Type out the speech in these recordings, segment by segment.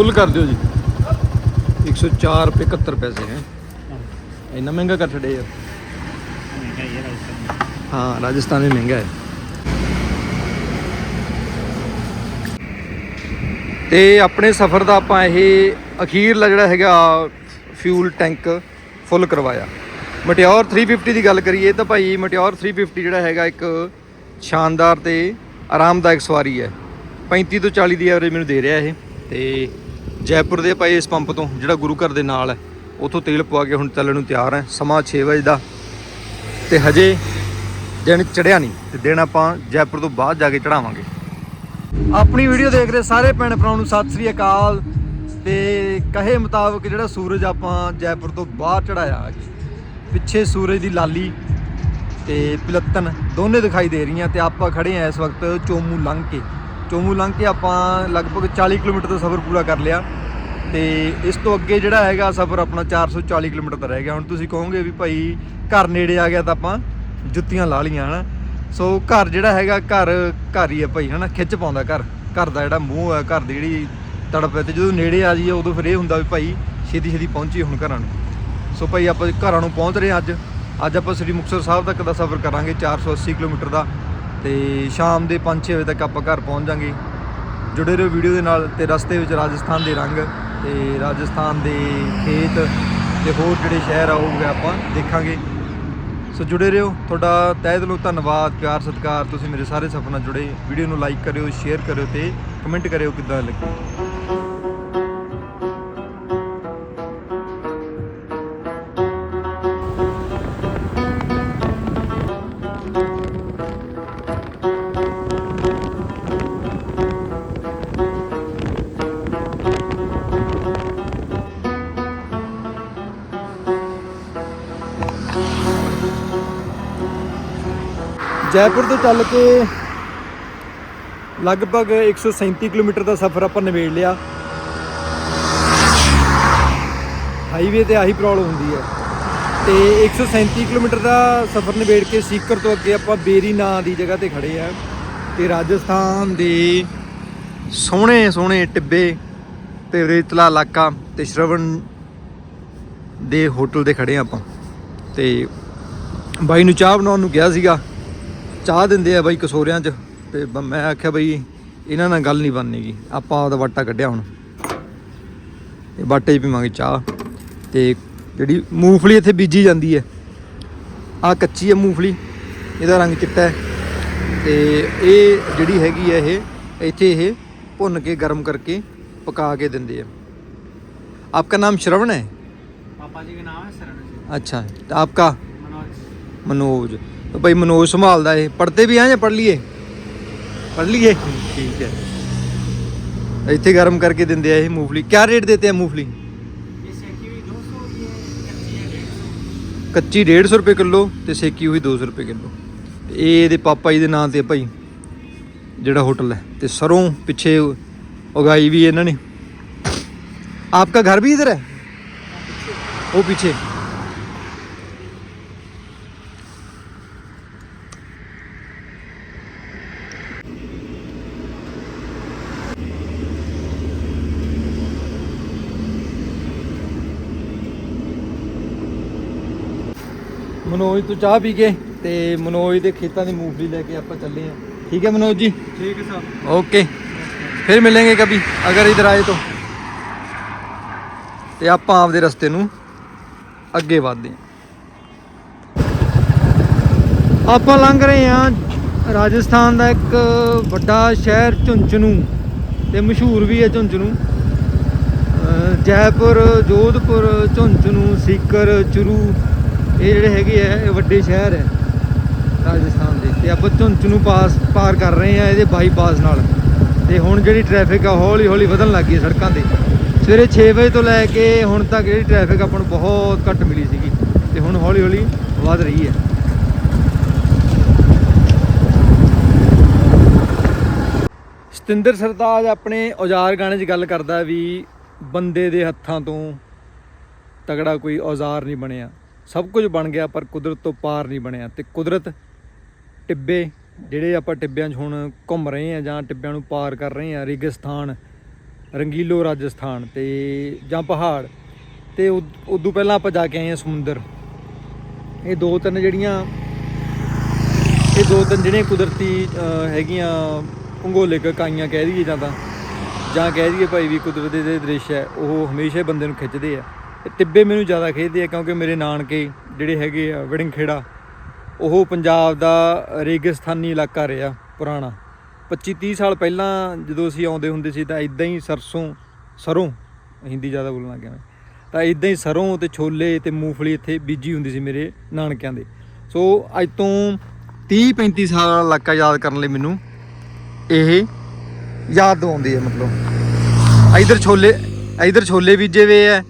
ਫੁੱਲ ਕਰ ਦਿਓ ਜੀ। 104 ਰੁਪਏ 71 ਪੈਸੇ ਹੈ। ਇੰਨਾ ਮਹਿੰਗਾ ਕਰ ਛੱਡੇ ਯਾਰ। ਹਾਂ ਰਾਜਸਥਾਨ। ਵੀ ਮਹਿੰਗਾ ਹੈ। ਤੇ ਆਪਣੇ ਸਫ਼ਰ ਦਾ ਆਪਾਂ ਇਹ ਅਖੀਰਲਾ ਜਿਹੜਾ ਹੈਗਾ ਫਿਊਲ ਟੈਂਕ ਫੁੱਲ ਕਰਵਾਇਆ। ਮਟਿਓਰ 350 ਦੀ ਗੱਲ ਕਰੀਏ ਤਾਂ ਭਾਈ ਮਟਿਓਰ 350 ਜਿਹੜਾ ਹੈਗਾ ਇੱਕ ਸ਼ਾਨਦਾਰ ਤੇ ਆਰਾਮਦਾਇਕ ਸਵਾਰੀ ਹੈ। 35 ਤੋਂ 40 ਦੀ ਐਵਰੇਜ ਮੈਨੂੰ ਦੇ ਰਿਹਾ ਇਹ। ਤੇ ਜੈਪੁਰ ਦੇ ਭਾਈ ਇਸ ਪੰਪ ਤੋਂ, ਜਿਹੜਾ ਗੁਰੂ ਘਰ ਦੇ ਨਾਲ ਹੈ, ਉਥੋਂ ਤੇਲ ਪਵਾ ਕੇ ਹੁਣ ਚੱਲਣ ਨੂੰ ਤਿਆਰ ਹੈ। ਸਮਾਂ 6 ਵਜੇ ਦਾ ਤੇ ਹਜੇ ਦਿਨ ਚੜਿਆ ਨਹੀਂ ਤੇ ਦਿਨ ਆਪਾਂ ਜੈਪੁਰ ਤੋਂ ਬਾਅਦ ਜਾ ਕੇ ਚੜਾਵਾਂਗੇ। ਆਪਣੀ ਵੀਡੀਓ ਦੇਖ ਰਹੇ ਸਾਰੇ ਭੈਣ ਭਰਾਵਾਂ ਨੂੰ ਸਤਿ ਸ੍ਰੀ ਅਕਾਲ ਤੇ ਕਹੇ ਮੁਤਾਬਕ ਜਿਹੜਾ ਸੂਰਜ ਆਪਾਂ ਜੈਪੁਰ ਤੋਂ ਬਾਹਰ ਚੜਾਇਆ ਪਿੱਛੇ ਸੂਰਜ ਦੀ ਲਾਲੀ ਤੇ ਪਿਲੱਤਨ ਦੋਨੇ ਦਿਖਾਈ ਦੇ ਰਹੀਆਂ ਤੇ ਆਪਾਂ ਖੜੇ ਆ ਇਸ ਵਕਤ ਚੋਮੂ ਲੰਘ ਕੇ। ਚੋਮੂ ਲੰਘ ਕੇ ਆਪਾਂ ਲਗਭਗ 40 ਕਿਲੋਮੀਟਰ ਦਾ ਸਫ਼ਰ ਪੂਰਾ ਕਰ ਲਿਆ ਤੇ ਇਸ ਤੋਂ ਅੱਗੇ ਜਿਹੜਾ ਹੈਗਾ ਸਫ਼ਰ ਆਪਣਾ 440 ਕਿਲੋਮੀਟਰ ਦਾ ਰਹਿ ਗਿਆ। ਹੁਣ ਤੁਸੀਂ ਕਹੋਗੇ ਵੀ ਭਾਈ ਘਰ ਨੇੜੇ ਆ ਗਿਆ ਤਾਂ ਆਪਾਂ ਜੁੱਤੀਆਂ ਲਾ ਲੀਆਂ ਹਨਾ? ਸੋ ਘਰ ਜਿਹੜਾ ਹੈਗਾ, ਘਰ ਘਰ ਹੀ ਹੈ ਭਾਈ, ਹਨਾ? ਖਿੱਚ ਪਾਉਂਦਾ ਘਰ। ਘਰ ਦਾ ਜਿਹੜਾ ਮੂੰਹ ਹੈ ਘਰ ਦੀ ਜਿਹੜੀ ਤੜਪ ਹੈ ਤੇ ਜਦੋਂ ਨੇੜੇ ਆ ਜਾਈਏ, ਉਦੋਂ ਫਿਰ ਇਹ ਹੁੰਦਾ ਵੀ ਭਾਈ ਛੇਤੀ ਛੇਤੀ ਪਹੁੰਚੀਏ ਹੁਣ ਘਰਾਂ ਨੂੰ। ਸੋ ਭਾਈ ਆਪਾਂ ਘਰਾਂ ਨੂੰ ਪਹੁੰਚ ਰਹੇ ਹਾਂ ਅੱਜ। ਅੱਜ ਆਪਾਂ ਸ੍ਰੀ ਮੁਕਤਸਰ ਸਾਹਿਬ ਤੱਕ ਦਾ ਸਫ਼ਰ ਕਰਾਂਗੇ 480 ਕਿਲੋਮੀਟਰ ਦਾ। ਤੇ ਸ਼ਾਮ ਦੇ 5-6 ਵਜੇ ਤੱਕ ਆਪਾਂ ਘਰ ਪਹੁੰਚ ਜਾਾਂਗੇ। ਜੁੜੇ ਰਹੋ ਵੀਡੀਓ ਦੇ ਨਾਲ ਤੇ ਰਸਤੇ ਵਿੱਚ ਰਾਜਸਥਾਨ ਦੇ ਰੰਗ ਤੇ ਰਾਜਸਥਾਨ ਦੇ ਖੇਤ ਤੇ ਹੋਰ ਜਿਹੜੇ ਸ਼ਹਿਰ ਆ ਉਹ ਆਪਾਂ ਦੇਖਾਂਗੇ। ਸੋ ਜੁੜੇ ਰਹੋ। ਤੁਹਾਡਾ ਤਹਿ ਦਿਲੋਂ ਧੰਨਵਾਦ, ਪਿਆਰ, ਸਤਿਕਾਰ। ਤੁਸੀਂ ਮੇਰੇ ਸਾਰੇ ਸਫ਼ਰ ਨਾਲ ਜੁੜੇ। ਵੀਡੀਓ ਨੂੰ ਲਾਈਕ ਕਰਿਓ ਸ਼ੇਅਰ ਕਰਿਓ ਤੇ ਕਮੈਂਟ ਕਰਿਓ ਕਿੱਦਾਂ ਲੱਗੀ। ਜੈਪੁਰ ਤੋਂ ਚੱਲ ਕੇ ਲਗਭਗ 137 ਕਿਲੋਮੀਟਰ ਦਾ ਸਫ਼ਰ ਆਪਾਂ ਨਿਬੇੜ ਲਿਆ। ਹਾਈਵੇ ਤੇ ਆਹੀ ਪ੍ਰੋਬਲਮ ਹੁੰਦੀ ਹੈ। ਤੇ 137 ਕਿਲੋਮੀਟਰ ਦਾ ਸਫ਼ਰ ਨਿਬੇੜ ਕੇ ਸੀਕਰ ਤੋਂ ਅੱਗੇ ਆਪਾਂ ਬੇਰੀ ਨਾਂ ਦੀ ਜਗ੍ਹਾ ਤੇ ਖੜੇ ਆ ਤੇ ਰਾਜਸਥਾਨ ਦੇ ਸੋਹਣੇ ਸੋਹਣੇ ਟਿੱਬੇ ਤੇ ਰੇਤਲਾ ਇਲਾਕਾ ਤੇ ਸ਼ਰਵਣ ਦੇ ਹੋਟਲ ਤੇ ਖੜੇ ਆ ਆਪਾਂ। ਤੇ ਬਾਈ ਨੂੰ ਚਾਹ ਬਣਾਉਣ ਨੂੰ ਕਿਹਾ ਸੀਗਾ। ਚਾਹ ਦਿੰਦੇ ਆ ਬਾਈ ਕਸੋਰਿਆਂ 'ਚ ਤੇ ਬ- ਮੈਂ ਆਖਿਆ ਬਈ ਇਹਨਾਂ ਨਾਲ ਗੱਲ ਨਹੀਂ ਬਣਨੀਗੀ ਆਪਾਂ ਆਪਦਾ ਵਾਟਾ ਕੱਢਿਆ ਹੁਣ ਤੇ ਵਾਟੇ 'ਚ ਪੀਵਾਂਗੇ ਚਾਹ ਤੇ ਜਿਹੜੀ ਮੂੰਗਫਲੀ ਇੱਥੇ ਬੀਜੀ ਜਾਂਦੀ ਹੈ ਆ ਕੱਚੀ ਹੈ ਮੂੰਗਫਲੀ ਇਹਦਾ ਰੰਗ ਚਿੱਟਾ ਹੈ ਤੇ ਇਹ ਜਿਹੜੀ ਹੈਗੀ ਹੈ ਇਹ ਇੱਥੇ ਇਹ ਭੁੰਨ ਕੇ ਗਰਮ ਕਰਕੇ ਪਕਾ ਕੇ ਦਿੰਦੇ ਆ ਆਪਕਾ ਨਾਮ ਸ਼ਰਵਣ ਹੈ पापा जी का नाम है शरण जी अच्छा तो आपका मनोज मनोज ਭਾਈ ਮਨੋਜ ਸੰਭਾਲਦਾ ਇਹ। ਪੜਤੇ ਵੀ ਆ ਜਾਂ ਪੜ ਲਈਏ? ਪੜ ਲਈਏ? ਠੀਕ ਹੈ। ਇੱਥੇ ਗਰਮ ਕਰਕੇ ਦਿੰਦੇ ਆ ਇਹ ਮੂਫਲੀ ਕਿਆ ਰੇਟ ਦਿੰਦੇ ਆ ਮੂਫਲੀ ਕੱਚੀ 150 ਰੁਪਏ ਕਿਲੋ ਤੇ ਸੇਕੀ ਹੋਈ 200 ਰੁਪਏ ਕਿਲੋ। ਇਹ ਇਹਦੇ ਪਾਪਾ ਜੀ ਦੇ ਨਾਂ ਤੇ ਭਾਈ ਜਿਹੜਾ ਹੋਟਲ ਹੈ। ਤੇ ਸਰੋਂ ਪਿੱਛੇ ਉਗਾਈ ਵੀ ਇਹਨਾਂ ਨੇ। ਆਪਕਾ ਘਰ ਵੀ ਇਧਰ ਹੈ? ਉਹ ਪਿੱਛੇ। ਮਨੋਜ ਤੋਂ ਚਾਹ ਪੀ ਕੇ ਤੇ ਮਨੋਜ ਦੇ ਖੇਤਾਂ ਦੀ ਮੂੰਗਫਲੀ ਲੈ ਕੇ ਆਪਾਂ ਚੱਲੇ ਆ ਠੀਕ ਹੈ ਮਨੋਜ ਜੀ? ਠੀਕ ਹੈ ਸਰ। ਓਕੇ ਫਿਰ ਮਿਲਾਂਗੇ ਕਭੀ ਅਗਰ ਇਧਰ ਆਏ ਤਾਂ। ਤੇ ਆਪਾਂ ਆਪਦੇ ਰਸਤੇ ਨੂੰ ਅੱਗੇ ਵਧਦੇ ਆ ਆਪਾਂ ਲੰਘ ਰਹੇ ਆ ਰਾਜਸਥਾਨ ਦਾ ਇੱਕ ਵੱਡਾ ਸ਼ਹਿਰ ਝੁੰਝਨੂ ਤੇ ਮਸ਼ਹੂਰ ਵੀ ਹੈ ਝੁੰਝਨੂ। ਜੈਪੁਰ ਜੋਧਪੁਰ ਝੁੰਝਨੂ ਸੀਕਰ ਚੁਰੂ ਇਹ ਜਿਹੜੇ ਹੈਗੇ ਆ, ਇਹ ਵੱਡੇ ਸ਼ਹਿਰ ਹੈ ਰਾਜਸਥਾਨ ਦੇ। ਤੇ ਆਪਾਂ ਝੁੰਝ ਨੂੰ ਪਾਸ, ਪਾਰ ਕਰ ਰਹੇ ਆ ਇਹਦੇ ਬਾਈਪਾਸ ਨਾਲ। ਤੇ ਹੁਣ ਜਿਹੜੀ ਟ੍ਰੈਫਿਕ ਆ ਹੌਲੀ ਹੌਲੀ ਵਧਣ ਲੱਗ ਗਈ ਹੈ ਸੜਕਾਂ ਤੇ। ਸਵੇਰੇ 6 ਵਜੇ ਤੋਂ ਲੈ ਕੇ ਹੁਣ ਤੱਕ ਜਿਹੜੀ ਟ੍ਰੈਫਿਕ ਆਪਾਂ ਨੂੰ ਬਹੁਤ ਘੱਟ ਮਿਲੀ ਸੀਗੀ। ਤੇ ਹੁਣ ਹੌਲੀ ਹੌਲੀ ਵਧ ਰਹੀ ਹੈ ਸਤਿੰਦਰ ਸਰਤਾਜ ਆਪਣੇ ਔਜ਼ਾਰ ਗਾਣੇ 'ਚ ਗੱਲ ਕਰਦਾ ਵੀ ਬੰਦੇ ਦੇ ਹੱਥਾਂ ਤੋਂ ਤਗੜਾ ਕੋਈ ਔਜ਼ਾਰ ਨਹੀਂ ਬਣਿਆ। ਸਭ ਕੁਝ ਬਣ ਗਿਆ, ਪਰ ਕੁਦਰਤ ਤੋਂ ਪਾਰ ਨਹੀਂ ਬਣਿਆ ਤੇ ਕੁਦਰਤ ਟਿੱਬੇ ਜਿਹੜੇ ਆਪਾਂ ਟਿੱਬਿਆਂ 'ਚ ਹੁਣ ਘੁੰਮ ਰਹੇ ਆ ਜਾਂ ਟਿੱਬਿਆਂ ਨੂੰ ਪਾਰ ਕਰ ਰਹੇ ਆ ਰੇਗਿਸਤਾਨ, ਰੰਗੀਲੋ ਰਾਜਸਥਾਨ ਤੇ ਜਾਂ ਪਹਾੜ ਤੇ ਉਦ- ਉਦੋਂ ਪਹਿਲਾਂ ਆਪਾਂ ਜਾ ਕੇ ਆਏ ਹਾਂ ਸਮੁੰਦਰ। ਇਹ ਦੋ ਤਿੰਨ ਜਿਹੜੀਆਂ, ਇਹ ਦੋ ਤਿੰਨ ਜਿਹੜੀਆਂ ਕੁਦਰਤੀ ਹੈਗੀਆਂ ਭੂਗੋਲਿਕ ਇਕਾਈਆਂ ਕਹਿ ਦਈਏ ਜਾਂ ਤਾਂ, ਜਾਂ ਕਹਿ ਦਈਏ ਭਾਈ ਵੀ ਕੁਦਰਤ ਦੇ ਦ੍ਰਿਸ਼ ਹੈ, ਉਹ ਹਮੇਸ਼ਾ ਹੀ ਬੰਦੇ ਨੂੰ ਖਿੱਚਦੇ ਆ। ਤੇ ਟਿੱਬੇ ਮੈਨੂੰ ਜ਼ਿਆਦਾ ਖੇਡਦੇ ਆ ਕਿਉਂਕਿ ਮੇਰੇ ਨਾਨਕੇ ਜਿਹੜੇ ਹੈਗੇ ਆ ਵਿੜਿੰਗ ਖੇੜਾ ਉਹ ਪੰਜਾਬ ਦਾ ਰੇਗਿਸਤਾਨੀ ਇਲਾਕਾ ਰਿਹਾ ਪੁਰਾਣਾ। 25 30 ਸਾਲ ਪਹਿਲਾਂ ਜਦੋਂ ਅਸੀਂ ਆਉਂਦੇ ਹੁੰਦੇ ਸੀ ਤਾਂ ਇਦਾਂ ਹੀ ਸਰਸੋਂ, ਸਰੋਂ, ਹਿੰਦੀ ਜ਼ਿਆਦਾ ਬੋਲਣ ਲੱਗਿਆ ਮੈਂ ਤਾਂ ਇਦਾਂ ਹੀ ਸਰੋਂ ਤੇ ਛੋਲੇ ਤੇ ਮੂੰਗਫਲੀ ਇੱਥੇ ਬੀਜੀ ਹੁੰਦੀ ਸੀ ਮੇਰੇ ਨਾਨਕਿਆਂ ਦੇ। ਸੋ ਅੱਜ ਤੋਂ 30 35 ਸਾਲ ਦਾ ਇਲਾਕਾ ਯਾਦ ਕਰਨ ਲਈ ਮੈਨੂੰ ਇਹ ਯਾਦ ਦਿਵਾਉਂਦੀ ਹੈ ਮਤਲਬ। ਇਧਰ ਛੋਲੇ ਇਧਰ ਛੋਲੇ ਬੀਜੇ ਵੇ ਐ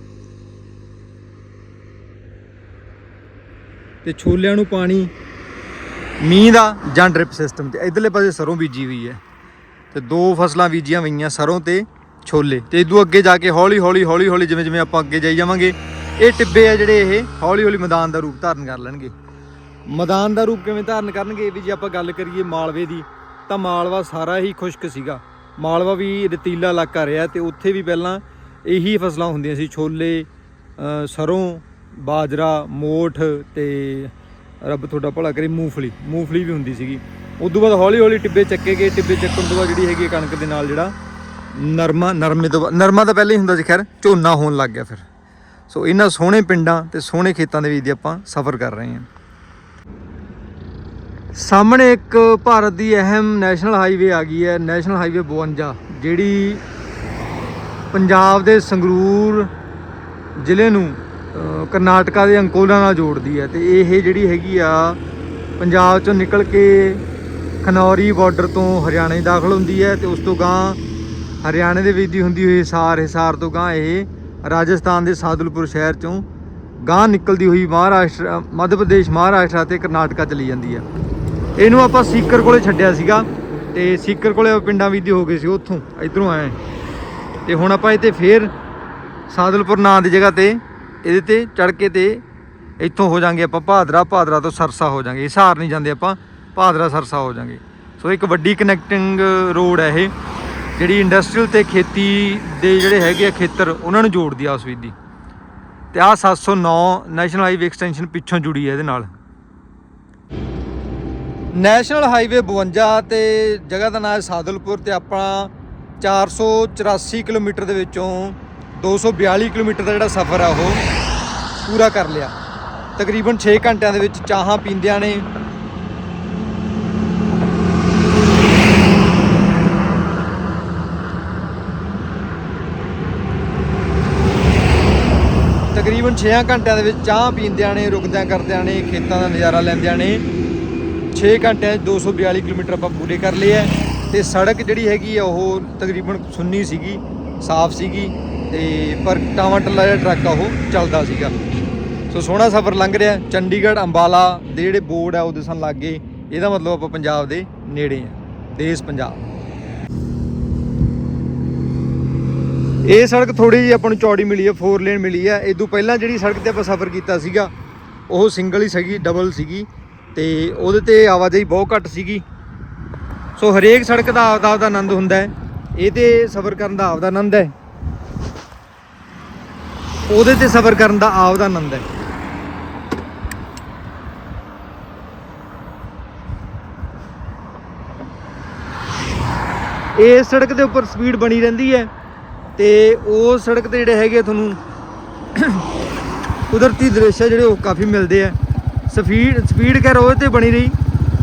ਤੇ ਛੋਲਿਆਂ ਨੂੰ ਪਾਣੀ ਮੀਂਹ ਦਾ ਜਾਂ ਡ੍ਰਿਪ ਸਿਸਟਮ ਤੇ ਇਧਰਲੇ ਪਾਸੇ ਸਰੋਂ ਬੀਜੀ ਹੋਈ ਹੈ। ਤੇ ਦੋ ਫਸਲਾਂ ਬੀਜੀਆਂ ਹੋਈਆਂ ਸਰੋਂ ਤੇ ਛੋਲੇ। ਤੇ ਇਦੋਂ ਅੱਗੇ ਜਾ ਕੇ ਹੌਲੀ ਹੌਲੀ ਹੌਲੀ ਹੌਲੀ ਜਿਵੇਂ ਜਿਵੇਂ ਆਪਾਂ ਅੱਗੇ ਜਾਈ ਜਾਵਾਂਗੇ ਇਹ ਟਿੱਬੇ ਆ ਜਿਹੜੇ ਇਹ ਹੌਲੀ ਹੌਲੀ ਮੈਦਾਨ ਦਾ ਰੂਪ ਧਾਰਨ ਕਰ ਲੈਣਗੇ। ਮੈਦਾਨ ਦਾ ਰੂਪ ਕਿਵੇਂ ਧਾਰਨ ਕਰਨਗੇ ਵੀ ਜੇ ਆਪਾਂ ਗੱਲ ਕਰੀਏ ਮਾਲਵੇ ਦੀ ਤਾਂ ਮਾਲਵਾ ਸਾਰਾ ਹੀ ਖੁਸ਼ਕ ਸੀਗਾ। ਮਾਲਵਾ ਵੀ ਰਤੀਲਾ ਇਲਾਕਾ ਰਿਹਾ ਤੇ ਉੱਥੇ ਵੀ ਪਹਿਲਾਂ ਇਹੀ ਫਸਲਾਂ ਹੁੰਦੀਆਂ ਸੀ ਛੋਲੇ ਅ, ਸਰੋਂ ਬਾਜਰਾ, ਮੋਠ ਤੇ ਰੱਬ ਤੁਹਾਡਾ ਭਲਾ ਕਰੇ, ਮੂੰਗਫਲੀ। ਮੂੰਗਫਲੀ ਵੀ ਹੁੰਦੀ ਸੀਗੀ। ਉਸ ਤੋਂ ਬਾਅਦ ਹੌਲੀ ਹੌਲੀ ਟਿੱਬੇ ਚੱਕੇ ਗਏ। ਟਿੱਬੇ ਚੱਕਣ ਤੋਂ ਬਾਅਦ ਜਿਹੜੀ ਹੈਗੀ ਹੈ ਕਣਕ ਦੇ ਨਾਲ ਜਿਹੜਾ ਨਰਮਾ, ਨਰਮੇ ਤੋਂ ਬਾਅਦ- ਨਰਮਾ ਤਾਂ ਪਹਿਲਾਂ ਹੀ ਹੁੰਦਾ ਸੀ, ਖੈਰ, ਝੋਨਾ ਹੋਣ ਲੱਗ ਗਿਆ ਫਿਰ। ਸੋ ਇਹਨਾਂ ਸੋਹਣੇ ਪਿੰਡਾਂ ਤੇ ਸੋਹਣੇ ਖੇਤਾਂ ਦੇ ਵਿੱਚ ਦੀ ਆਪਾਂ ਸਫ਼ਰ ਕਰ ਰਹੇ ਹਾਂ। ਸਾਹਮਣੇ ਇੱਕ ਭਾਰਤ ਦੀ ਅਹਿਮ ਨੈਸ਼ਨਲ ਹਾਈਵੇ ਆ ਗਈ ਹੈ, ਨੈਸ਼ਨਲ ਹਾਈਵੇ 52 ਜਿਹੜੀ ਪੰਜਾਬ ਦੇ ਸੰਗਰੂਰ ਜ਼ਿਲ੍ਹੇ ਨੂੰ ਕਰਨਾਟਕਾ ਦੇ ਅੰਕੋਲਾ ਨਾਲ ਜੋੜਦੀ ਹੈ ਤੇ ਇਹ ਜਿਹੜੀ ਹੈਗੀ ਆ ਪੰਜਾਬ ਚੋਂ ਨਿਕਲ ਕੇ ਖਨੌਰੀ ਬਾਰਡਰ ਤੋਂ ਹਰਿਆਣੇ ਦਾਖਲ ਹੁੰਦੀ ਹੈ ਤੇ ਉਸ ਤੋਂ ਗਾਂ ਹਰਿਆਣੇ ਦੇ ਵਿੱਚ ਦੀ ਹੁੰਦੀ ਹੋਈ ਹਿਸਾਰ ਹਿਸਾਰ ਤੋਂ ਗਾਂ ਇਹ ਰਾਜਸਥਾਨ ਦੇ ਸਾਦੁਲਪੁਰ ਸ਼ਹਿਰ ਚੋਂ ਗਾਂ ਨਿਕਲਦੀ ਹੋਈ ਮਹਾਰਾਸ਼ਟਰ, ਮੱਧ ਪ੍ਰਦੇਸ਼, ਮਹਾਰਾਸ਼ਟਰ ਤੇ ਕਰਨਾਟਕਾ ਚਲੀ ਜਾਂਦੀ ਹੈ। ਇਹਨੂੰ ਆਪਾਂ ਸੀਕਰ ਕੋਲੇ ਛੱਡਿਆ ਸੀਗਾ ਤੇ ਸੀਕਰ ਕੋਲੇ ਪਿੰਡਾਂ ਵਿੱਚ ਦੀ ਹੋ ਗਏ ਸੀ ਉੱਥੋਂ, ਇਧਰੋਂ ਆਏ। ਤੇ ਹੁਣ ਆਪਾਂ ਇੱਥੇ ਫੇਰ ਸਾਦਲਪੁਰ ਨਾਂ ਦੀ ਜਗ੍ਹਾ ਤੇ ਇਹਦੇ ਤੇ ਚੜ ਕੇ ਤੇ ਇੱਥੋਂ ਹੋ ਜਾਾਂਗੇ ਆਪਾਂ ਭਾਦਰਾ ਭਾਦਰਾ ਤੋਂ ਸਰਸਾ ਹੋ ਜਾਾਂਗੇ। ਹਿਸਾਰ ਨਹੀਂ ਜਾਂਦੇ ਆਪਾਂ, ਭਾਦਰਾ, ਸਰਸਾ ਹੋ ਜਾਾਂਗੇ। ਸੋ ਇੱਕ ਵੱਡੀ ਕਨੈਕਟਿੰਗ ਰੋਡ ਹੈ ਇਹ, ਜਿਹੜੀ ਇੰਡਸਟਰੀਅਲ ਤੇ ਖੇਤੀ ਦੇ ਜਿਹੜੇ ਹੈਗੇ ਆ ਖੇਤਰ, ਉਹਨਾਂ ਨੂੰ ਜੋੜਦੀ ਆ ਉਸ ਵਿੱਚ ਦੀ। ਤੇ ਆਹ 709 ਨੈਸ਼ਨਲ ਹਾਈਵੇ ਐਕਸਟੈਂਸ਼ਨ ਪਿੱਛੋਂ ਜੁੜੀ ਹੈ ਇਹਦੇ ਨਾਲ। ਨੈਸ਼ਨਲ ਹਾਈਵੇ 52 ਤੇ ਜਗ੍ਹਾ ਦਾ ਨਾਮ ਹੈ ਸਾਦਲਪੁਰ ਤੇ ਆਪਣਾ 484 ਕਿਲੋਮੀਟਰ ਦੇ ਵਿੱਚੋਂ 242 ਕਿਲੋਮੀਟਰ ਦਾ ਜਿਹੜਾ ਸਫ਼ਰ ਆ ਉਹ ਪੂਰਾ ਕਰ ਲਿਆ। ਤਕਰੀਬਨ 6 ਘੰਟਿਆਂ ਦੇ ਵਿੱਚ ਚਾਹਾਂ ਪੀਂਦਿਆਂ ਨੇ। ਤਕਰੀਬਨ 6 ਘੰਟਿਆਂ ਦੇ ਵਿੱਚ ਚਾਹ ਪੀਂਦਿਆਂ ਨੇ, ਰੁਕਦਿਆਂ ਕਰਦਿਆਂ ਨੇ, ਖੇਤਾਂ ਦਾ ਨਜ਼ਾਰਾ ਲੈਂਦਿਆਂ ਨੇ। 6 ਘੰਟਿਆਂ 'ਚ 242 ਕਿਲੋਮੀਟਰ ਆਪਾਂ ਪੂਰੇ ਕਰ ਲਏ ਐ ਤੇ ਸੜਕ ਜਿਹੜੀ ਹੈਗੀ ਆ ਉਹ ਤਕਰੀਬਨ ਸੁੰਨੀ ਸੀਗੀ, ਸਾਫ਼ ਸੀਗੀ। ਤੇ ਪਰ ਟਾਵਾਂ ਟੱਲਾ ਜਿਹੜਾ ਟਰੱਕ ਆ ਉਹ ਚੱਲਦਾ ਸੀਗਾ। ਸੋ ਸੋਹਣਾ ਸਫ਼ਰ ਲੰਘ ਰਿਹਾ। ਚੰਡੀਗੜ੍ਹ, ਅੰਬਾਲਾ ਦੇ ਜਿਹੜੇ ਬੋਰਡ ਆ ਉਹ ਦਿਸਣ ਲੱਗ। ਗਏ ਇਹਦਾ ਮਤਲਬ ਆਪਾਂ ਪੰਜਾਬ ਦੇ ਨੇੜੇ ਆ। ਦੇਸ਼ ਪੰਜਾਬ। ਇਹ ਸੜਕ ਥੋੜੀ ਜਿਹੀ ਆਪਾਂ ਨੂੰ ਚੌੜੀ ਮਿਲੀ ਹੈ 4 ਲੇਨ ਮਿਲੀ ਹੈ ਇਦੋਂ ਪਹਿਲਾਂ ਜਿਹੜੀ ਸੜਕ ਤੇ ਆਪਾਂ ਸਫ਼ਰ ਕੀਤਾ ਸੀਗਾ, ਉਹ ਸਿੰਗਲ ਹੀ ਸੀਗੀ ਡਬਲ ਸੀਗੀ। ਤੇ ਉਹਦੇ ਤੇ ਆਵਾਜਾਈ ਬਹੁਤ ਘੱਟ ਸੀਗੀ। ਸੋ ਹਰੇਕ ਸੜਕ ਦਾ ਆਪਦਾ ਆਪਦਾ ਆਨੰਦ ਹੁੰਦਾ ਹੈ। ਇਹ ਤੇ ਸਫ਼ਰ ਕਰਨ ਦਾ ਆਪਦਾ ਆਨੰਦ ਹੈ। ਉਹਦੇ ਤੇ ਸਫ਼ਰ ਕਰਨ ਦਾ ਆਪ ਦਾ ਆਨੰਦ ਹੈ। ਇਹ ਸੜਕ ਦੇ ਉੱਪਰ ਸਪੀਡ ਬਣੀ ਰਹਿੰਦੀ ਹੈ ਤੇ ਉਹ ਸੜਕ ਤੇ ਜਿਹੜੇ ਹੈਗੇ ਆ ਤੁਹਾਨੂੰ ਕੁਦਰਤੀ ਦ੍ਰਿਸ਼ ਆ ਜਿਹੜੇ ਉਹ ਕਾਫੀ ਮਿਲਦੇ ਆ। ਸਪੀਡ ਸਪੀਡ ਕਹਿ ਉਹ ਤੇ ਬਣੀ ਰਹੀ।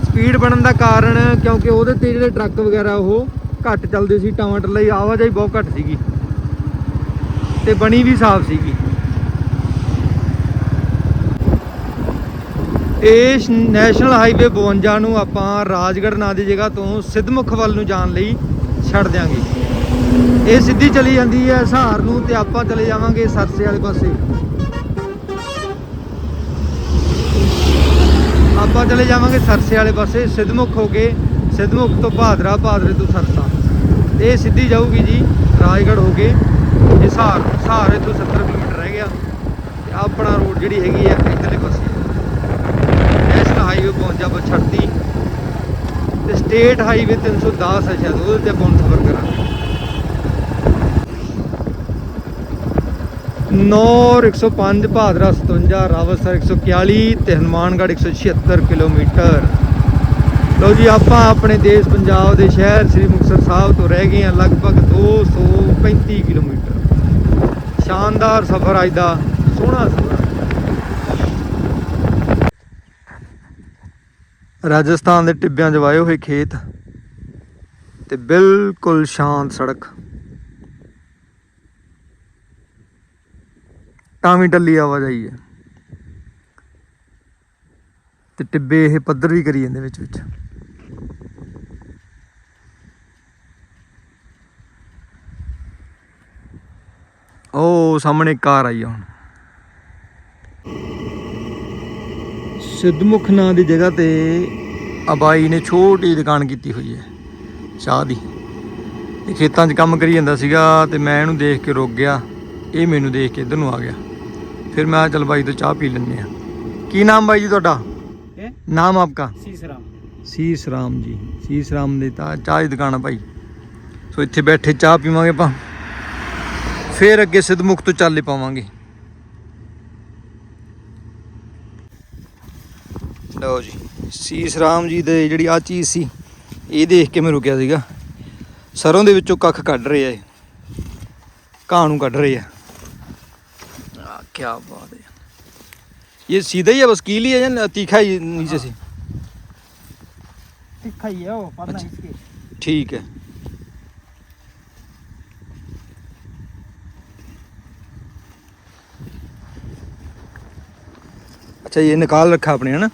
ਸਪੀਡ ਬਣਨ ਦਾ ਕਾਰਨ ਕਿਉਂਕਿ ਉਹਦੇ ਤੇ ਜਿਹੜੇ ਟਰੱਕ ਵਗੈਰਾ ਉਹ ਘੱਟ ਚੱਲਦੇ ਸੀ ਟਮਾਟਰ ਲਈ ਆਵਾਜਾਈ ਬਹੁਤ ਘੱਟ ਸੀਗੀ। ਤੇ ਬਣੀ ਵੀ ਸਾਫ਼ ਸੀਗੀ। ਇਸ ਨੈਸ਼ਨਲ ਹਾਈਵੇ 52 ਨੂੰ ਆਪਾਂ ਰਾਜਗੜ੍ਹ ਨਾਂ ਦੀ ਜਗ੍ਹਾ ਤੋਂ ਸਿੱਧਮੁਖ ਵੱਲ ਨੂੰ ਜਾਣ ਲਈ ਛੱਡ ਦਿਆਂਗੇ। ਇਹ ਸਿੱਧੀ ਚਲੀ ਜਾਂਦੀ ਹੈ ਸਹਾਰ ਨੂੰ ਤੇ ਆਪਾਂ ਚਲੇ ਜਾਵਾਂਗੇ ਸਰਸੇ ਵਾਲੇ ਪਾਸੇ। ਆਪਾਂ ਚਲੇ ਜਾਵਾਂਗੇ ਸਰਸੇ ਵਾਲੇ ਪਾਸੇ ਸਿੱਧਮੁਖ ਹੋ ਕੇ ਸਿੱਧਮੁਖ ਤੋਂ ਭਾਦਰਾ, ਭਾਦਰੇ ਤੋਂ ਸਰਸਾ। ਇਹ ਸਿੱਧੀ ਜਾਊਗੀ ਜੀ, ਰਾਜਗੜ੍ਹ ਹੋ ਕੇ ਸਹਾਰ, ਸਹਾਰੇ ਤੋਂ 70 ਕਿਲੋਮੀਟਰ ਰਹਿ ਗਿਆ। ਤੇ ਆਪਣਾ ਰੋਡ ਜਿਹੜੀ ਹੈਗੀ ਆ ਇੱਧਰਲੇ ਪਾਸੇ। ਪਹੁੰਚਾ ਬਸ ਛੱਡਤੀ ਤੇ ਸਟੇਟ ਹਾਈਵੇ 310 ਹੈ ਸ਼ਾਇਦ, ਉਹਦੇ ਤੇ ਆਪਾਂ ਸਫ਼ਰ ਕਰਾਂਗੇ। ਨੌਰ 105 ਭਾਦਰਾ 57 ਰਾਵਸਰ 141 ਤੇ ਹਨੂਮਾਨਗੜ੍ਹ 176 ਕਿਲੋਮੀਟਰ। ਲਓ ਜੀ, ਆਪਾਂ ਆਪਣੇ ਦੇਸ਼, ਪੰਜਾਬ ਦੇ ਸ਼ਹਿਰ ਸ੍ਰੀ ਮੁਕਤਸਰ ਸਾਹਿਬ ਤੋਂ ਰਹਿ ਗਏ ਹਾਂ, ਲਗਭਗ 235 ਕਿਲੋਮੀਟਰ। ਸ਼ਾਨਦਾਰ ਸਫ਼ਰ ਅੱਜ ਦਾ, ਸੋਹਣਾ ਸਫ਼ਰ। ਰਾਜਸਥਾਨ ਦੇ ਟਿੱਬਿਆਂ 'ਚ ਵਾਏ ਹੋਏ ਖੇਤ ਤੇ ਬਿਲਕੁਲ ਸ਼ਾਂਤ ਸੜਕ। ਟਾਵੀਂ ਟੱਲੀ ਆਵਾਜਾਈ ਹੈ। ਤੇ ਟਿੱਬੇ ਇਹ ਪੱਧਰ ਵੀ ਕਰੀ ਜਾਂਦੇ ਵਿੱਚ ਵਿੱਚ ਉਹ ਸਾਹਮਣੇ ਕਾਰ ਆਈ ਆ ਹੁਣ। ਸਿੱਧਮੁਖ ਨਾਂ ਦੀ ਜਗ੍ਹਾ ਤੇ ਅਬਾਈ ਨੇ ਛੋਟੀ ਦੁਕਾਨ ਕੀਤੀ ਹੋਈ ਹੈ ਚਾਹ ਦੀ। ਇਹ ਖੇਤਾਂ 'ਚ ਕੰਮ ਕਰੀ ਜਾਂਦਾ ਸੀਗਾ ਤੇ ਮੈਂ ਇਹਨੂੰ ਦੇਖ ਕੇ ਰੁਕ ਗਿਆ। ਇਹ ਮੈਨੂੰ ਦੇਖ ਕੇ ਇੱਧਰ ਨੂੰ ਆ ਗਿਆ। ਫਿਰ ਮੈਂ ਕਿਹਾ ਚੱਲ ਬਾਈ ਤੋਂ ਚਾਹ ਪੀ ਲੈਂਦੇ ਆ ਕੀ ਨਾਮ ਬਾਈ ਜੀ ਤੁਹਾਡਾ? ਨਾਮ ਆਪਕਾ? ਸੀਸਰਾਮ ਸੀਸ ਰਾਮ ਜੀ। ਸੀਸ ਰਾਮ ਦੀ ਤਾਂ ਚਾਹ ਦੀ ਦੁਕਾਨ ਆ ਭਾਈ। ਸੋ ਇੱਥੇ ਬੈਠੇ ਚਾਹ ਪੀਵਾਂਗੇ ਆਪਾਂ। ਫਿਰ ਅੱਗੇ ਸਿੱਧਮੁਖ ਤੋਂ ਚੱਲੇ ਪਾਵਾਂਗੇ। ਲਓ ਜੀ ਸੀਸ ਰਾਮ ਜੀ ਦੇ ਜਿਹੜੀ ਆ ਚੀਜ਼ ਸੀ ਇਹ ਦੇਖ ਕੇ ਮੈਂ ਰੁਕਿਆ ਸੀਗਾ ਸਰੋਂ ਦੇ ਵਿੱਚੋਂ ਕੱਖ ਕੱਢ ਰਹੇ ਆ ਇਹ ਘਾਹ ਨੂੰ ਕੱਢ ਰਹੇ ਆ ਆ ਕੀ ਬਾਤ ਹੈ ये सीधा ही है बस कीली है या तीखा ही नीचे से तीखा ही है वो पता अच्छा। इसके ठीक है अच्छा ये निकाल रखा आपने है ना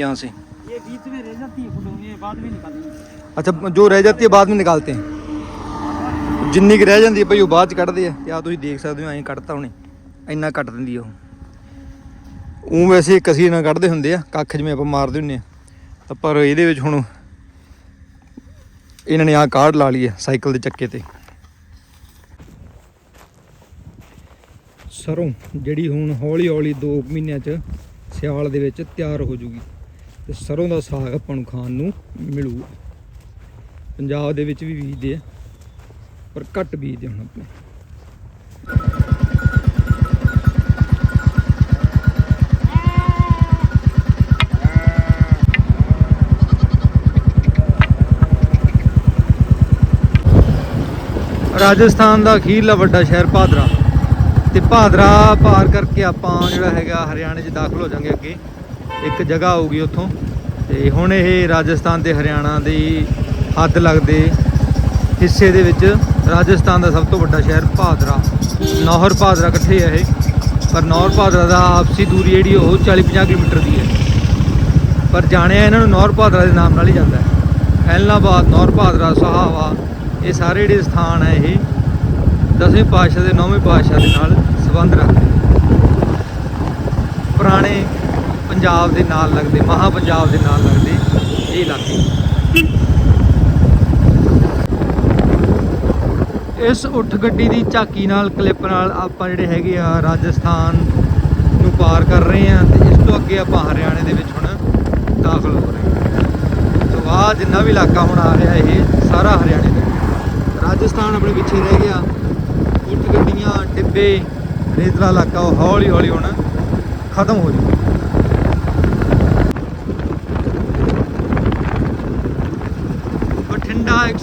यहाँ से ये बीच में रह जाती है फुटो ये बाद में निकालेंगे अच्छा जो रह जाती है बाद में निकालते हैं ਜਿੰਨੀ ਕੁ ਰਹਿ ਜਾਂਦੀ ਹੈ ਭਈ ਉਹ ਬਾਅਦ ਚ ਕੱਢਦੇ ਆ ਤੇ ਆ ਤੁਸੀਂ ਦੇਖ ਸਕਦੇ ਹੋ ਐਂ ਕੱਢਤਾ ਉਹਨੇ ਇੰਨਾ ਕੱਟ ਦਿੰਦੀ ਆ ਉਹ ਉਹ ਵੈਸੇ ਕਸੀ ਨਾਲ ਕੱਢਦੇ ਹੁੰਦੇ ਆ ਕੱਖ ਜਿਵੇਂ ਆਪਾਂ ਮਾਰਦੇ ਹੁੰਨੇ ਆ ਤਾਂ ਪਰ ਇਹਦੇ ਵਿੱਚ ਹੁਣ ਇਹਨਾਂ ਨੇ ਆ ਕਾਰਡ ਲਾ ਲਈ ਹੈ ਸਾਈਕਲ ਦੇ ਚੱਕੇ ਤੇ ਸਰੋਂ ਜਿਹੜੀ ਹੁਣ ਹੌਲੀ ਹੌਲੀ 2 ਮਹੀਨਿਆਂ ਚ ਸਿਆਲ ਦੇ ਵਿੱਚ ਤਿਆਰ ਹੋ ਜੂਗੀ ਤੇ ਸਰੋਂ ਦਾ ਸਾਗ ਆਪਾਂ ਨੂੰ ਖਾਣ ਨੂੰ ਮਿਲੂ। ਪੰਜਾਬ ਦੇ ਵਿੱਚ ਵੀ ਬੀਜਦੇ ਆ, ਪਰ ਘੱਟ ਬੀਜਦੇ ਹੁਣ ਆਪਣੇ। ਰਾਜਸਥਾਨ ਦਾ ਅਖੀਰਲਾ ਵੱਡਾ ਸ਼ਹਿਰ ਭਾਦਰਾ। ਤੇ ਭਾਦਰਾ ਪਾਰ ਕਰਕੇ ਆਪਾਂ ਜਿਹੜਾ ਹੈਗਾ ਹਰਿਆਣੇ 'ਚ ਦਾਖਲ ਹੋ ਜਾਾਂਗੇ ਅੱਗੇ। ਇੱਕ ਜਗ੍ਹਾ ਆਊਗੀ ਉੱਥੋਂ। ਤੇ ਹੁਣ ਇਹ ਰਾਜਸਥਾਨ ਤੇ ਹਰਿਆਣਾ ਦੀ ਹੱਦ ਲੱਗਦੇ ਹਿੱਸੇ ਦੇ ਵਿੱਚ ਰਾਜਸਥਾਨ ਦਾ ਸਭ ਤੋਂ ਵੱਡਾ ਸ਼ਹਿਰ ਭਾਦਰਾ। ਨੌਹਰ ਭਾਦਰਾ ਇਕੱਠੇ ਆ ਇਹ। ਪਰ ਨੌਹਰ ਭਾਦਰਾ ਦਾ ਆਪਸੀ ਦੂਰੀ ਜਿਹੜੀ ਉਹ 40-50 ਕਿਲੋਮੀਟਰ ਦੀ ਹੈ। ਪਰ ਜਾਣਿਆ ਇਹਨਾਂ ਨੂੰ ਨੌਰ ਭਾਦਰਾ ਦੇ ਨਾਮ ਨਾਲ ਹੀ ਜਾਂਦਾ ਹੈ। ਐਲਨਾਬਾਦ ਨੌਰ ਭਾਦਰਾ, ਸਹਾਵਾ, ਇਹ ਸਾਰੇ ਜਿਹੜੇ ਸਥਾਨ ਹੈ ਇਹ ਦਸਵੇਂ ਪਾਤਸ਼ਾਹ ਦੇ ਨੌਵੇਂ ਪਾਤਸ਼ਾਹ ਦੇ ਨਾਲ ਸੰਬੰਧ ਰੱਖਦੇ ਪੁਰਾਣੇ ਪੰਜਾਬ ਦੇ ਨਾਲ ਲੱਗਦੇ, ਮਹਾ ਪੰਜਾਬ ਦੇ ਨਾਲ ਲੱਗਦੇ, ਇਹ ਇਲਾਕੇ। ਇਸ ਉੱਠ ਗੱਡੀ ਦੀ ਝਾਕੀ ਨਾਲ, ਕਲਿੱਪ ਨਾਲ ਆਪਾਂ ਜਿਹੜੇ ਹੈਗੇ ਆ ਰਾਜਸਥਾਨ ਨੂੰ ਪਾਰ ਕਰ ਰਹੇ ਆ ਤੇ ਇਸ ਤੋਂ ਅੱਗੇ ਆਪਾਂ ਹਰਿਆਣੇ ਦੇ ਵਿੱਚ ਹੁਣ ਦਾਖਲ ਹੋ ਰਹੇ ਹਾਂ। ਤੋਂ ਬਾਅਦ ਜਿੰਨਾ ਵੀ ਇਲਾਕਾ ਹੁਣ ਆ ਰਿਹਾ, ਇਹ ਸਾਰਾ ਹਰਿਆਣੇ ਦਾ ਰਾਜਸਥਾਨ ਆਪਣੇ ਪਿੱਛੇ ਰਹਿ ਗਿਆ। ਉੱਠ ਗੱਡੀਆਂ, ਟਿੱਬੇ, ਰੇਤਲਾ ਇਲਾਕਾ, ਉਹ ਹੌਲੀ ਹੌਲੀ ਹੁਣ ਖਤਮ ਹੋ ਜੂ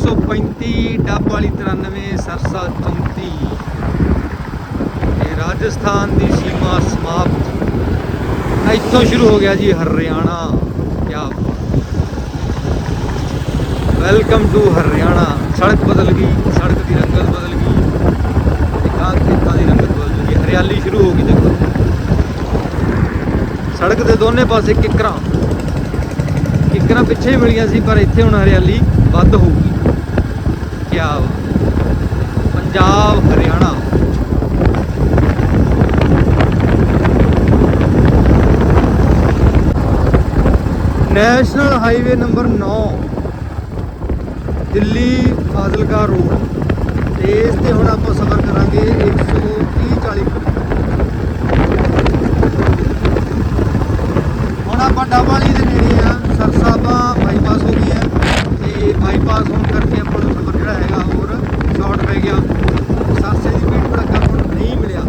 135 ਡੱਬ ਵਾਲੀ 93 ਸਰਸਾ 34 ਇਹ ਰਾਜਸਥਾਨ ਦੀ ਸੀਮਾ ਸਮਾਪਤ। ਇੱਥੋਂ ਸ਼ੁਰੂ ਹੋ ਗਿਆ ਜੀ ਹਰਿਆਣਾ। ਕੀ ਵੈਲਕਮ ਟੂ ਹਰਿਆਣਾ। ਸੜਕ ਬਦਲ ਗਈ, ਸੜਕ ਦੀ ਰੰਗਤ ਬਦਲ ਗਈ। ਇਕਾਂ ਖੇਤਾਂ ਦੀ ਰੰਗਤ ਬਦਲ ਗਈ। ਹਰਿਆਲੀ ਸ਼ੁਰੂ ਹੋ ਗਈ ਦੇਖੋ। ਸੜਕ ਦੇ ਦੋਨੇ ਪਾਸੇ ਕਿਕਰਾਂ। ਕਿਕਰਾਂ ਪਿੱਛੇ ਮਿਲੀਆਂ ਸੀ, ਪਰ ਇੱਥੇ ਹੁਣ ਹਰਿਆਲੀ ਵੱਧ ਹੋਊਗੀ। Punjab. Punjab, Haryana. National highway number 9 Delhi Fazilka road. ਤੇ ਇਸ ਤੇ ਹੁਣ ਆਪਾਂ ਸਫ਼ਰ ਕਰਾਂਗੇ 130 40 ਹੁਣ ਆਪਾਂ ਡਾਬਾਲੀ ਦੇ ਨੇੜੇ ਆ। ਸਰਸਾਬਾ ਬਾਈਪਾਸ ਹੋ ਗਈ ਹੈ ਤੇ ਬਾਈਪਾਸ ਹੋਣ ਕਰਕੇ ਆਪਾਂ ਨੂੰ ਜਿਹੜਾ ਹੈਗਾ ਹੋਰ ਸ਼ਾਰਟ ਪੈ ਗਿਆ। ਸਾਸੇ ਦੀ ਪੀੜ ਭੜਕਾ ਹੁਣ ਨਹੀਂ ਮਿਲਿਆ।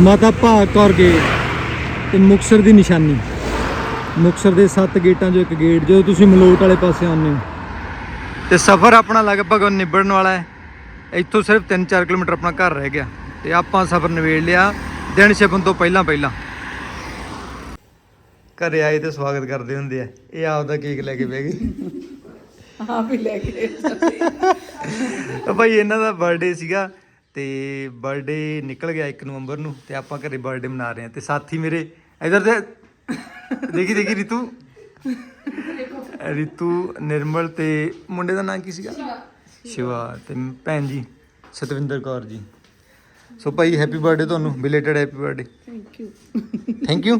ਮਾਤਾ ਭਾਗ ਕੌਰ ਗੇਟ ਤੇ ਮੁਕਸਰ ਦੀ ਨਿਸ਼ਾਨੀ। ਮੁਕਸਰ ਦੇ ਸੱਤ ਗੇਟਾਂ ਚੋਂ ਇੱਕ ਗੇਟ, ਜਦੋਂ ਤੁਸੀਂ ਮਲੋਟ ਵਾਲੇ ਪਾਸੇ ਆਉਂਦੇ ਹੋ। ਤੇ ਸਫ਼ਰ ਆਪਣਾ ਲਗਭਗ ਨਿਬੜਨ ਵਾਲਾ ਹੈ। ਇੱਥੋਂ ਸਿਰਫ 3-4 ਕਿਲੋਮੀਟਰ ਆਪਣਾ ਘਰ ਰਹਿ ਗਿਆ। ਤੇ ਆਪਾਂ ਸਫ਼ਰ ਨਵੇੜ ਲਿਆ ਦਿਨ ਛਿਪਣ ਤੋਂ ਪਹਿਲਾਂ ਪਹਿਲਾਂ ਘਰੇ ਆਏ ਤੇ ਸਵਾਗਤ ਕਰਦੇ ਹੁੰਦੇ ਆ। ਇਹ ਆਪਦਾ ਕੇਕ ਲੈ ਕੇ ਬਹਿ ਗਏ। ਆਪ ਹੀ ਲੈ ਕੇ ਤਾਂ ਭਾਈ ਇਹਨਾਂ ਦਾ ਬਰਥਡੇ ਸੀਗਾ ਤੇ ਬਰਥਡੇ ਨਿਕਲ ਗਿਆ 1 ਨਵੰਬਰ ਨੂੰ ਤੇ ਆਪਾਂ ਘਰੇ ਬਰਥਡੇ ਮਨਾ ਰਹੇ ਹਾਂ ਤੇ ਸਾਥੀ ਮੇਰੇ ਇਧਰ ਤੇ ਦੇਖੀ ਦੇਖੀ ਰਿਤੂ। ਰਿਤੂ ਨਿਰਮਲ ਤੇ ਮੁੰਡੇ ਦਾ ਨਾਂ ਕੀ ਸੀਗਾ? ਸ਼ਿਵਾ ਤੇ ਭੈਣ ਜੀ ਸਤਵਿੰਦਰ ਕੌਰ ਜੀ। ਸੋ ਭਾਈ ਹੈਪੀ ਬਰਥਡੇ ਤੁਹਾਨੂੰ belated happy birthday thank you thank you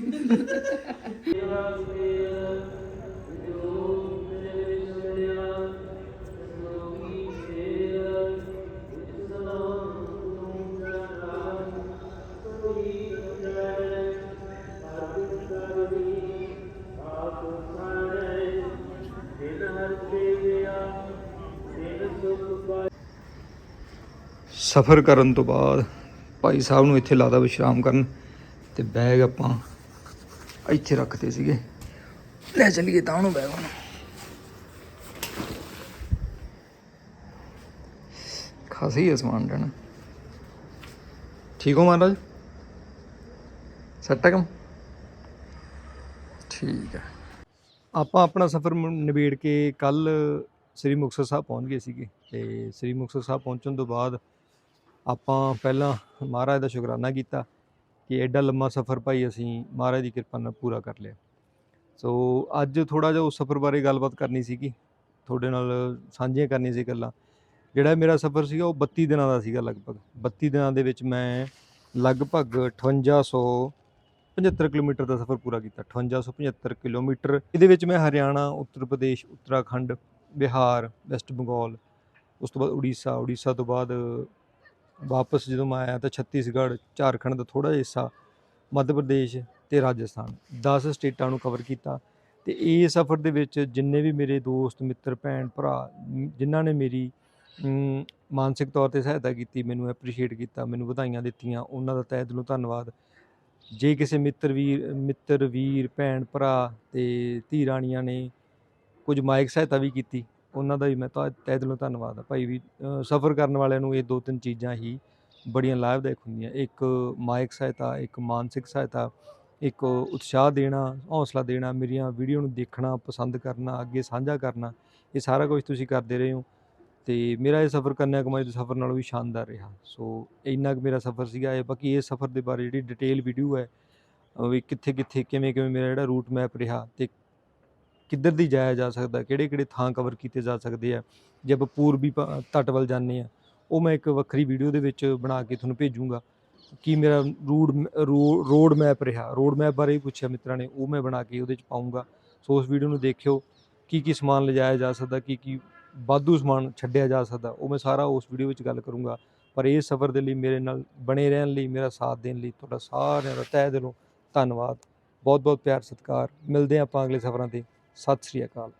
ਸਫ਼ਰ ਕਰਨ ਤੋਂ ਬਾਅਦ ਭਾਈ ਸਾਹਿਬ ਨੂੰ ਇੱਥੇ ਲਾਦਾ ਵਿਸ਼ਰਾਮ ਕਰਨ ਤੇ ਬੈਗ ਆਪਾਂ ਇੱਥੇ ਰੱਖਦੇ ਸੀਗੇ। ਲੈ ਚਲੀਏ ਤਾਂ ਉਹਨੂੰ ਬੈਗ ਨੂੰ ਖਾਸੀ ਹੈ ਸਮਾਨ ਲੈਣਾ। ਠੀਕ ਹੋ ਮਹਾਰਾਜ? ਸੱਟਾ ਕੰਮ? ਠੀਕ ਹੈ। ਆਪਾਂ ਆਪਣਾ ਸਫ਼ਰ ਨਿਬੇੜ ਕੇ ਕੱਲ ਸ੍ਰੀ ਮੁਕਤਸਰ ਸਾਹਿਬ ਪਹੁੰਚ ਗਏ ਸੀਗੇ ਤੇ ਸ੍ਰੀ ਮੁਕਤਸਰ ਸਾਹਿਬ ਪਹੁੰਚਣ ਤੋਂ ਬਾਅਦ ਆਪਾਂ ਪਹਿਲਾਂ ਮਹਾਰਾਜ ਦਾ ਸ਼ੁਕਰਾਨਾ ਕੀਤਾ ਕਿ ਐਡਾ ਲੰਮਾ ਸਫ਼ਰ ਭਾਈ ਅਸੀਂ ਮਹਾਰਾਜ ਦੀ ਕਿਰਪਾ ਨਾਲ ਪੂਰਾ ਕਰ ਲਿਆ। ਸੋ ਅੱਜ ਥੋੜਾ ਜਿਹਾ ਉਸ ਸਫ਼ਰ ਬਾਰੇ ਗੱਲਬਾਤ ਕਰਨੀ ਸੀਗੀ, ਤੁਹਾਡੇ ਨਾਲ ਸਾਂਝੀਆਂ ਕਰਨੀ ਸੀ ਗੱਲਾਂ। ਜਿਹੜਾ ਮੇਰਾ ਸਫ਼ਰ ਸੀਗਾ ਉਹ 32 ਦਿਨਾਂ ਦਾ ਸੀਗਾ ਲਗਭਗ। 32 ਦਿਨਾਂ ਦੇ ਵਿੱਚ ਮੈਂ ਲਗਭਗ 5875 ਕਿਲੋਮੀਟਰ ਦਾ ਸਫ਼ਰ ਪੂਰਾ ਕੀਤਾ। 5875 ਕਿਲੋਮੀਟਰ। ਇਹਦੇ ਵਿੱਚ ਮੈਂ ਹਰਿਆਣਾ, ਉੱਤਰ ਪ੍ਰਦੇਸ਼, ਉੱਤਰਾਖੰਡ, ਬਿਹਾਰ, ਵੈਸਟ ਬੰਗਾਲ, ਉਸ ਤੋਂ ਬਾਅਦ ਉੜੀਸਾ ਉੜੀਸਾ ਤੋਂ ਬਾਅਦ ਵਾਪਸ ਜਦੋਂ ਮੈਂ ਆਇਆ ਤਾਂ ਛੱਤੀਸਗੜ੍ਹ, ਝਾਰਖੰਡ ਦਾ ਥੋੜਾ ਜਿਹਾ ਹਿੱਸਾ, ਮੱਧ ਪ੍ਰਦੇਸ਼ ਤੇ ਰਾਜਸਥਾਨ 10 ਸਟੇਟਾਂ ਨੂੰ ਕਵਰ ਕੀਤਾ ਤੇ ਇਹ ਸਫ਼ਰ ਦੇ ਵਿੱਚ ਜਿੰਨੇ ਵੀ ਮੇਰੇ ਦੋਸਤ, ਮਿੱਤਰ, ਭੈਣ, ਭਰਾ ਜਿਨ੍ਹਾਂ ਨੇ ਮੇਰੀ ਮਾਨਸਿਕ ਤੌਰ ਤੇ ਸਹਾਇਤਾ ਕੀਤੀ, ਮੈਨੂੰ ਐਪਰੀਸ਼ੀਏਟ ਕੀਤਾ, ਮੈਨੂੰ ਵਧਾਈਆਂ ਦਿੱਤੀਆਂ, ਉਹਨਾਂ ਦਾ ਤਹਿ ਦਿਲੋਂ ਧੰਨਵਾਦ। ਜੇ ਕਿਸੇ ਮਿੱਤਰ ਵੀਰ ਮਿੱਤਰ, ਵੀਰ, ਭੈਣ, ਭਰਾ ਤੇ ਧੀ ਰਾਣੀਆਂ ਨੇ ਕੁਝ ਮਾਇਕ ਸਹਾਇਤਾ ਵੀ ਕੀਤੀ ਉਹਨਾਂ ਦਾ ਵੀ ਮੈਂ ਤਾਂ ਤਹਿ ਦਿਲੋਂ ਧੰਨਵਾਦ ਆ ਭਾਈ ਵੀ ਸਫ਼ਰ ਕਰਨ ਵਾਲਿਆਂ ਨੂੰ ਇਹ ਦੋ ਤਿੰਨ ਚੀਜ਼ਾਂ ਹੀ ਬੜੀਆਂ ਲਾਭਦਾਇਕ ਹੁੰਦੀਆਂ। ਇੱਕ ਮਾਇਕ ਸਹਾਇਤਾ, ਇੱਕ ਮਾਨਸਿਕ ਸਹਾਇਤਾ, ਇੱਕ ਉਤਸ਼ਾਹ ਦੇਣਾ, ਹੌਸਲਾ ਦੇਣਾ, ਮੇਰੀਆਂ ਵੀਡੀਓ ਨੂੰ ਦੇਖਣਾ, ਪਸੰਦ ਕਰਨਾ, ਅੱਗੇ ਸਾਂਝਾ ਕਰਨਾ, ਇਹ ਸਾਰਾ ਕੁਝ ਤੁਸੀਂ ਕਰਦੇ ਰਹੇ ਹੋ। ਤੇ ਮੇਰਾ ਇਹ ਸਫ਼ਰ ਕੰਨਿਆ ਕੁਮਾਰੀ ਦੇ ਸਫ਼ਰ ਨਾਲੋਂ ਵੀ ਸ਼ਾਨਦਾਰ ਰਿਹਾ। ਸੋ ਇੰਨਾ ਕੁ ਮੇਰਾ ਸਫ਼ਰ ਸੀਗਾ। ਇਹ ਬਾਕੀ ਇਸ ਸਫ਼ਰ ਦੇ ਬਾਰੇ ਜਿਹੜੀ ਡਿਟੇਲ ਵੀਡੀਓ ਹੈ ਵੀ ਕਿੱਥੇ ਕਿੱਥੇ ਕਿਵੇਂ ਕਿਵੇਂ ਮੇਰਾ ਜਿਹੜਾ ਰੂਟ ਮੈਪ ਰਿਹਾ ਤੇ ਕਿੱਧਰ ਦੀ ਜਾਇਆ ਜਾ ਸਕਦਾ, ਕਿਹੜੇ ਕਿਹੜੇ ਥਾਂ ਕਵਰ ਕੀਤੇ ਜਾ ਸਕਦੇ ਆ, ਜੇ ਆਪਾਂ ਪੂਰਬੀ ਪ- ਤੱਟ ਵੱਲ ਜਾਂਦੇ ਆ, ਉਹ ਮੈਂ ਇੱਕ ਵੱਖਰੀ ਵੀਡੀਓ ਦੇ ਵਿੱਚ ਬਣਾ ਕੇ ਤੁਹਾਨੂੰ ਭੇਜੂੰਗਾ। ਕੀ ਮੇਰਾ ਰੂਟ ਰੋਡ ਮੈਪ ਰਿਹਾ ਰੋਡ ਮੈਪ ਬਾਰੇ ਵੀ ਪੁੱਛਿਆ ਮਿੱਤਰਾਂ ਨੇ, ਉਹ ਮੈਂ ਬਣਾ ਕੇ ਉਹਦੇ ਚ ਪਾਉਂਗਾ ਸੋ ਉਸ ਵੀਡੀਓ ਨੂੰ ਦੇਖਿਓ, ਕੀ ਕੀ ਸਮਾਨ ਲਿਜਾਇਆ ਜਾ ਸਕਦਾ, ਕੀ ਕੀ ਵਾਧੂ ਸਮਾਨ ਛੱਡਿਆ ਜਾ ਸਕਦਾ, ਉਹ ਮੈਂ ਸਾਰਾ ਉਸ ਵੀਡੀਓ ਵਿੱਚ ਗੱਲ ਕਰੂੰਗਾ। ਪਰ ਇਹ ਸਫ਼ਰ ਦੇ ਲਈ, ਮੇਰੇ ਨਾਲ ਬਣੇ ਰਹਿਣ ਲਈ, ਮੇਰਾ ਸਾਥ ਦੇਣ ਲਈ ਤੁਹਾਡਾ ਸਾਰਿਆਂ ਦਾ ਤਹਿ ਦਿਲੋਂ ਧੰਨਵਾਦ। ਬਹੁਤ ਬਹੁਤ ਪਿਆਰ, ਸਤਿਕਾਰ। ਮਿਲਦੇ ਹਾਂ ਆਪਾਂ ਅਗਲੇ ਸਫ਼ਰਾਂ ਤੇ। ਸਤਿ ਸ੍ਰੀ ਅਕਾਲ।